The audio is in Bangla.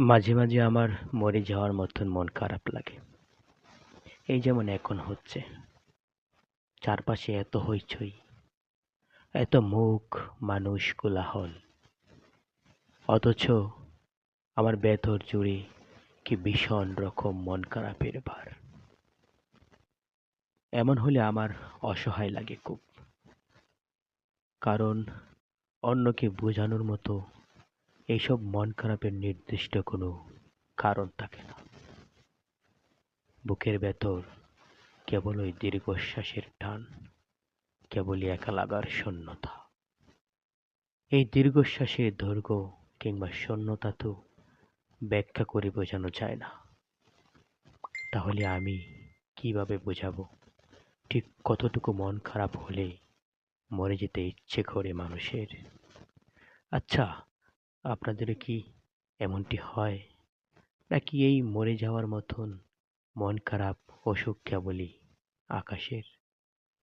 মাঝে মাঝে আমার মরে যাওয়ার মতন মন খারাপ লাগে। এই যেমন এখন হচ্ছে। চারপাশে এত হইচই, এত মুখ মানুষ কোলাহল। অথচ আমার ভেতর জুড়ে কি ভীষণ রকম মন খারাপের ভার। এমন হলে আমার অসহায় লাগে খুব। কারণ অন্যকে বোঝানোর মতো এইসব মন খারাপের নির্দিষ্ট কোনো কারণ থাকে না। বুকের ভেতর কেবল ওই দীর্ঘশ্বাসের টান, কেবলই একা লাগার শূন্যতা। এই দীর্ঘশ্বাসের দৈর্ঘ্য কিংবা শূন্যতা তো ব্যাখ্যা করে বোঝানো যায় না। তাহলে আমি কীভাবে বোঝাবো ঠিক কতটুকু মন খারাপ হলে মরে যেতে ইচ্ছে করে মানুষের? আচ্ছা আপনাদের কি এমনটি হয়? নাকি এই মরে যাওয়ার মতন মন খারাপ অসুখ কেবলই আকাশের?